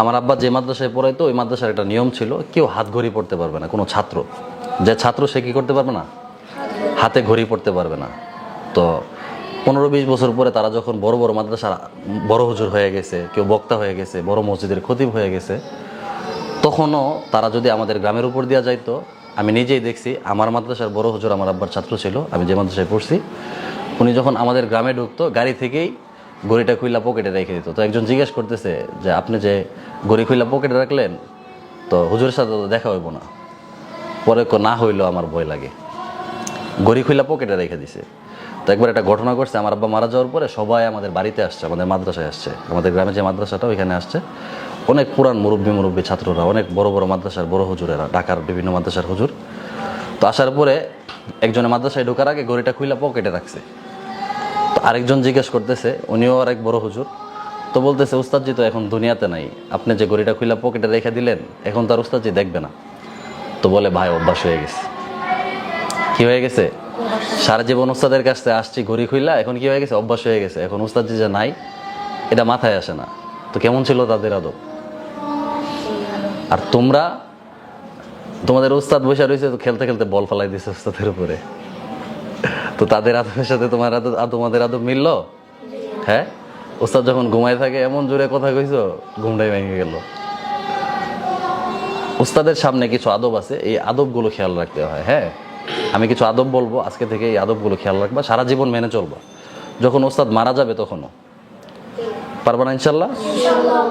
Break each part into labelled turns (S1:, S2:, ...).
S1: আমার আব্বা যে মাদ্রাসায় পড়াইতো, ওই মাদ্রাসার একটা নিয়ম ছিল, কেউ হাত ঘড়ি পড়তে পারবে না, কোনো ছাত্র। যে ছাত্র সে কী করতে পারবে না? হাতে ঘড়ি পড়তে পারবে না। তো পনেরো বিশ বছর পরে তারা যখন বড় বড় মাদ্রাসার বড় হুজুর হয়ে গেছে, কেউ বক্তা হয়ে গেছে, বড় মসজিদের খতিব হয়ে গেছে, তখনও তারা যদি আমাদের গ্রামের উপর দেওয়া যাইতো, আমি নিজেই দেখছি আমার মাদ্রাসার বড় হুজুর, আমার আব্বার ছাত্র ছিল, আমি যে মাদ্রাসায় পড়ছি, উনি যখন আমাদের গ্রামে ঢুকতো, গাড়ি থেকেই গড়িটা খুইলা পকেটে রেখে দিত। তো একজন জিজ্ঞেস করতেছে যে, আপনি যে গড়ি খুইলা পকেটে রাখলেন, তো হুজুরের সাথে তো দেখা হইব না। পরে না হইলেও আমার ভয় লাগে। গড়ি খুইলা পকেটে রেখে দিছে। তো একবার একটা ঘটনা করছে আমার আব্বা মারা যাওয়ার পরে সবাই আমাদের বাড়িতে আসছে, আমাদের মাদ্রাসায় আসছে। আমাদের গ্রামে যে মাদ্রাসাটা ওইখানে আসছে। অনেক পুরান মুরব্বী মুরব্বী ছাত্ররা, অনেক বড় বড় মাদ্রাসার বড় হুজুরেরা, ঢাকার বিভিন্ন মাদ্রাসার হুজুর। তো আসার পরে একজনের মাদ্রাসায় ঢোকার আগে গড়িটা খুইলা পকেটে রাখছে। আরেকজন জিজ্ঞেস করতেছে, উনিও আরেক বড় হুজুর। তো বলতেছে, উস্তাদজি তো এখন দুনিয়াতে নাই। আপনি যে গড়িটা খুইলা পকেটে রেখে দিলেন, এখন তার উস্তাদজি দেখবে না। তো বলে, ভাই, অভ্যাস হয়ে গেছে। কি হয়ে গেছে? সারা জীবন উস্তাদের কাছ থেকে আসছি, ঘড়ি খুইলা, এখন কি হয়ে গেছে? অভ্যাস হয়ে গেছে। এখন উস্তাদ যে নাই, এটা মাথায় আসে না। তো কেমন ছিল তাদের আদব? আর তোমরা, তোমাদের উস্তাদ বসে রয়েছে তো খেলতে খেলতে বল ফালাই দিছে উস্তাদের উপরে। তো তাদের আদবের সাথে তোমার আদব তোমাদের আদব মিললো? হ্যাঁ? ওস্তাদ যখন ঘুমায় থাকে এমন জোরে কথা কইছো ঘুমটাই ভেঙে গেল। ওস্তাদের সামনে কিছু আদব আছে এই আদবগুলো খেয়াল রাখতে হয় হ্যাঁ? আমি কিছু আদব বলব আজকে থেকে এই আদবগুলো খেয়াল রাখবা সারা জীবন মেনে চলবা। যখন ওস্তাদ মারা যাবে তখনও। পারবা না ইনশাল্লাহ?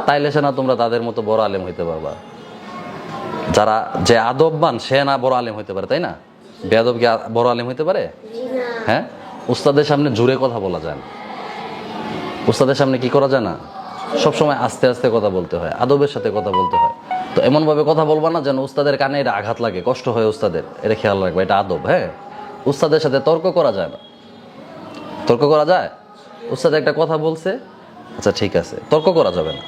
S1: তাইলে সে না তোমরা তাদের মতো বড় আলেম হইতে পারবা। যারা যে আদববান সে না বড় আলেম হইতে পারে তাই না? বেয়াদব কি বড় আলেম হইতে পারে? হ্যাঁ? উস্তাদের সামনে জুড়ে কথা বলা যায় না। উস্তাদের সামনে কি করা যায় না? সবসময় আস্তে আস্তে কথা বলতে হয়, আদবের সাথে কথা বলতে হয়। তো এমনভাবে কথা বলবা না যেন উস্তাদের কানে এটা আঘাত লাগে, কষ্ট হয় উস্তাদের। এটা খেয়াল রাখবে, এটা আদব হ্যাঁ? উস্তাদের সাথে তর্ক করা যায় না। তর্ক করা যায়? উস্তাদ একটা কথা বলছে আচ্ছা ঠিক আছে, তর্ক করা যাবে না।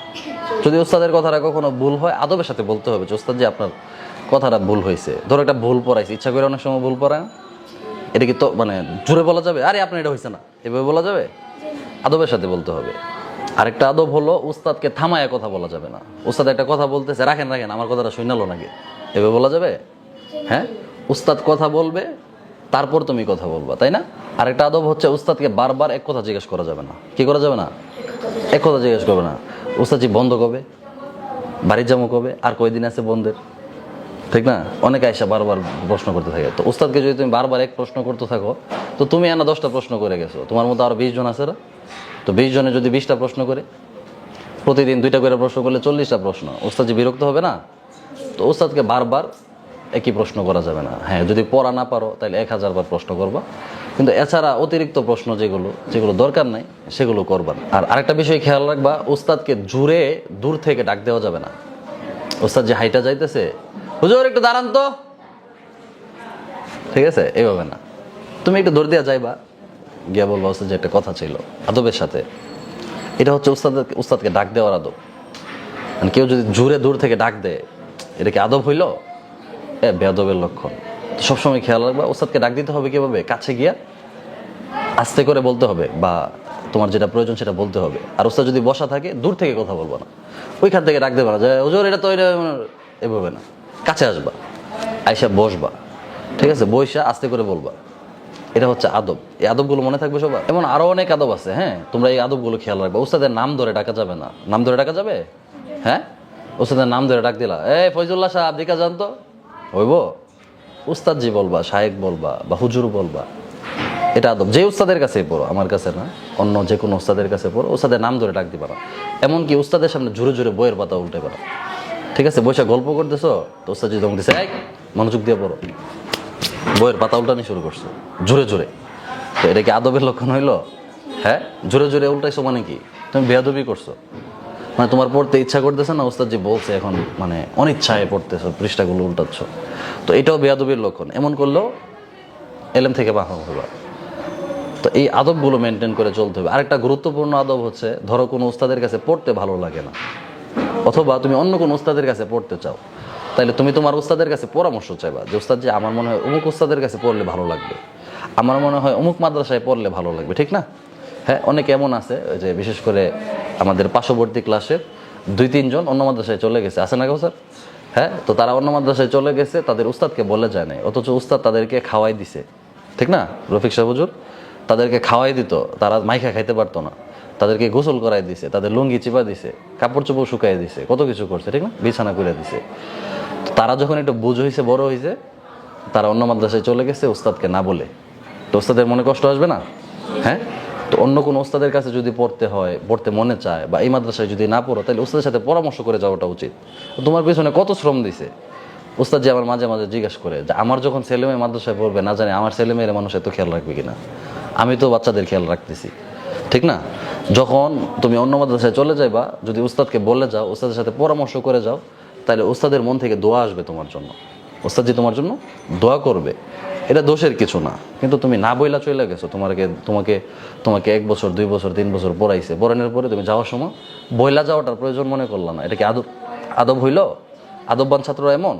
S1: যদি উস্তাদের কথাটা কখনো ভুল হয়, আদবের সাথে বলতে হবে যে, উস্তাদ যে আপনার কথাটা ভুল হয়েছে ধরো একটা ভুল পড়াইছে, ইচ্ছা করে অনেক সময় ভুল পড়ায়? এটা কি তো মানে জোরে বলা যাবে? আরে আপনার এটা হয়েছে না। এভাবে বলা যাবে? আদবের সাথে বলতে হবে। আরেকটা আদব হলো উস্তাদকে থামায় কথা বলা যাবে না। উস্তাদ একটা কথা বলতেছে, রাখেন রাখেন, আমার কথাটা শুনালো নাকি? এভাবে বলা যাবে? হ্যাঁ? উস্তাদ কথা বলবে, তারপর তুমি কথা বলবা, তাই না? আরেকটা আদব হচ্ছে উস্তাদকে বারবার এক কথা জিজ্ঞেস করা যাবে না। কি করা যাবে না? এক কথা জিজ্ঞেস করবে না। উস্তাদজি বন্ধ কবে? বাড়ির জামো কবে? আর কয়দিন আছে বন্ধের? ঠিক না? অনেকে আইসা বারবার প্রশ্ন করতে থাকে। তো উস্তাদকে যদি তুমি বারবার এক প্রশ্ন করতে থাকো, তো তুমি এনা দশটা প্রশ্ন করে গেছো। তোমার মতো আরও বিশ জন আছে না? তো বিশ জনে যদি বিশটা প্রশ্ন করে, প্রতিদিন দুইটা করে প্রশ্ন করলে চল্লিশটা প্রশ্ন। উস্তাদজি বিরক্ত হবে না? তো উস্তাদকে বারবার একই প্রশ্ন করা যাবে না। হ্যাঁ যদি পড়া না পারো, তাহলে এক হাজার বার প্রশ্ন করবা। কিন্তু এছাড়া অতিরিক্ত প্রশ্ন যেগুলো যেগুলো দরকার নাই, সেগুলো করবা আর আরেকটা বিষয় খেয়াল রাখবা, উস্তাদকে জুড়ে দূর থেকে ডাক দেওয়া যাবে না। ওস্তাদ যে হাইটা যাইতেছে হুজুর, একটু দাঁড়ান তো। ঠিক আছে? এইভাবে না। তুমি একটু দৌড় দিয়া যাইবা। গিয়া বলবা যে একটা কথা ছিল আদবের সাথে। এটা হচ্ছে উস্তাদের উস্তাদকে ডাক দেওয়ার আদব। মানে কেউ যদি জোরে দূর থেকে ডাক দেয়, এটা কি আদব হইল? এ, বেয়াদবের লক্ষণ। সবসময় খেয়াল রাখবা ওস্তাদকে ডাক দিতে হবে কীভাবে? কাছে গিয়া আস্তে করে বলতে হবে বা তোমার যেটা প্রয়োজন সেটা বলতে হবে। আর ওস্তাদ যদি বসা থাকে, দূর থেকে কথা বলব না। ওইখান থেকে ডাক দেবে না যে, হুজুর, এটা তো, এটা এভাবে না। কাছে আসবা, আইসা বসবা, ঠিক আছে? বইসা আস্তে করে বলবা। এটা হচ্ছে আদব। এই আদবগুলো মনে থাকবে সবার? এমন আরও অনেক আদব আছে হ্যাঁ? তোমরা এই আদবগুলো খেয়াল রাখবে। ওস্তাদের নাম ধরে ডাকা যাবে না। নাম ধরে ডাকা যাবে? হ্যাঁ? ওস্তাদের নাম ধরে ডাক দিলা। এই ফয়জুল্লাহ সাহেব দিকা যান তো? হইব? উস্তাদজি বলবা, শায়েক বলবা, বা হুজুর বলবা। এটা আদব। যে উস্তাদের কাছে পড়ো, আমার কাছে না। অন্য যে কোনো উস্তাদের কাছে পড়ো উস্তাদের নাম ধরে ডাক দিবা এমনকি উস্তাদের সামনে জোরে জোরে বইয়ের পাতা উল্টে পারো ঠিক আছে বসে গল্প করতেছো? তো উস্তাদ যদি দিছে "এই, মনোযোগ দিয়ে পড়ো। বইয়ের পাতা উল্টানি শুরু করছ জোরে জোরে। তো এটা কি আদবের লক্ষণ হইল? হ্যাঁ জোরে জোরে উল্টাইছো মানে কি? তুমি বেয়াদবি করছ। মানে তোমার পড়তে ইচ্ছা করতেছে না ওস্তাদ যে বলছে এখন মানে অনিচ্ছায় পড়তেছো পৃষ্ঠাগুলো উল্টাচ্ছ। তো এটাও বেয়াদবির লক্ষণ। এমন করলেও এলেম থেকে বাহানো হলো। তো এই আদবগুলো মেনটেন করে চলতে হবে। আরেকটা গুরুত্বপূর্ণ আদব হচ্ছে ধরো কোনো ওস্তাদের কাছে পড়তে ভালো লাগে না। অথবা তুমি অন্য কোনো উস্তাদের কাছে পড়তে চাও তাহলে তুমি তোমার উস্তাদের কাছে পরামর্শ চাইবা যে, উস্তাদ যে আমার মনে হয় অমুক উস্তাদের কাছে পড়লে ভালো লাগবে। আমার মনে হয় অমুক মাদ্রাসায় পড়লে ভালো লাগবে। ঠিক না? হ্যাঁ অনেক এমন আছে যে বিশেষ করে আমাদের পার্শ্ববর্তী ক্লাসের দুই তিনজন অন্য মাদ্রাসায় চলে গেছে। আছে না কেউ, স্যার? হ্যাঁ তো তারা অন্য মাদ্রাসায় চলে গেছে, তাদের উস্তাদকে বলে যায় নাই। অথচ উস্তাদ তাদেরকে খাওয়াই দিছে। ঠিক না, রফিক সাহেব তাদেরকে খাওয়াই দিত, তারা মাইখা খাইতে পারতো না। তাদেরকে গোসল করাই দিছে, তাদের লুঙ্গি চিপা দিছে, কাপড় চোপড় শুকাই দিছে, কত কিছু করছে, ঠিক না? বিছানা করে দিছে। তারা যখন একটু বুঝ হয়েছে বড় হয়েছে তারা অন্য মাদ্রাসায় চলে গেছে ওস্তাদকে না বলে। তো ওস্তাদের মনে কষ্ট আসবে না? হ্যাঁ? তো অন্য কোনো ওস্তাদের কাছে যদি পড়তে হয়, পড়তে মনে চায়, বা এই মাদ্রাসায় যদি না পড়ো, তাহলে ওস্তাদের সাথে পরামর্শ করে যাওয়াটা উচিত। তোমার পেছনে কত শ্রম দিছে? ওস্তাদ যে আমার মাঝে মাঝে জিজ্ঞেস করে যে, আমার যখন ছেলেমেয়ে মাদ্রাসায় পড়বে, না জানি আমার ছেলে মেয়ের মানুষ এত খেয়াল রাখবে কিনা? আমি তো বাচ্চাদের খেয়াল রাখতেছি। ঠিক না? যখন তুমি অন্য মাদ্রাসায় চলে যাইবা, যদি উস্তাদকে বলে যাও, উস্তাদের সাথে পরামর্শ করে যাও, তাহলে উস্তাদের মন থেকে দোয়া আসবে তোমার জন্য। উস্তাদ যে তোমার জন্য দোয়া করবে। এটা দোষের কিছু না। কিন্তু তুমি না বইলা চলে গেছো তোমাকে তোমাকে তোমাকে এক বছর, দুই বছর, তিন বছর পড়াইছে। পড়ানোর পরে তুমি যাওয়ার সময় বইলা যাওয়াটার প্রয়োজন মনে করলা না। এটা কি আদব আদব হইল? আদববান ছাত্ররা এমন?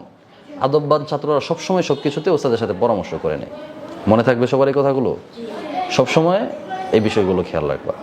S1: আদববান ছাত্ররা সবসময় সব কিছুতে ওস্তাদের সাথে পরামর্শ করে নেয়। মনে থাকবে সবার এই কথাগুলো? সবসময় এই বিষয়গুলো খেয়াল রাখবা।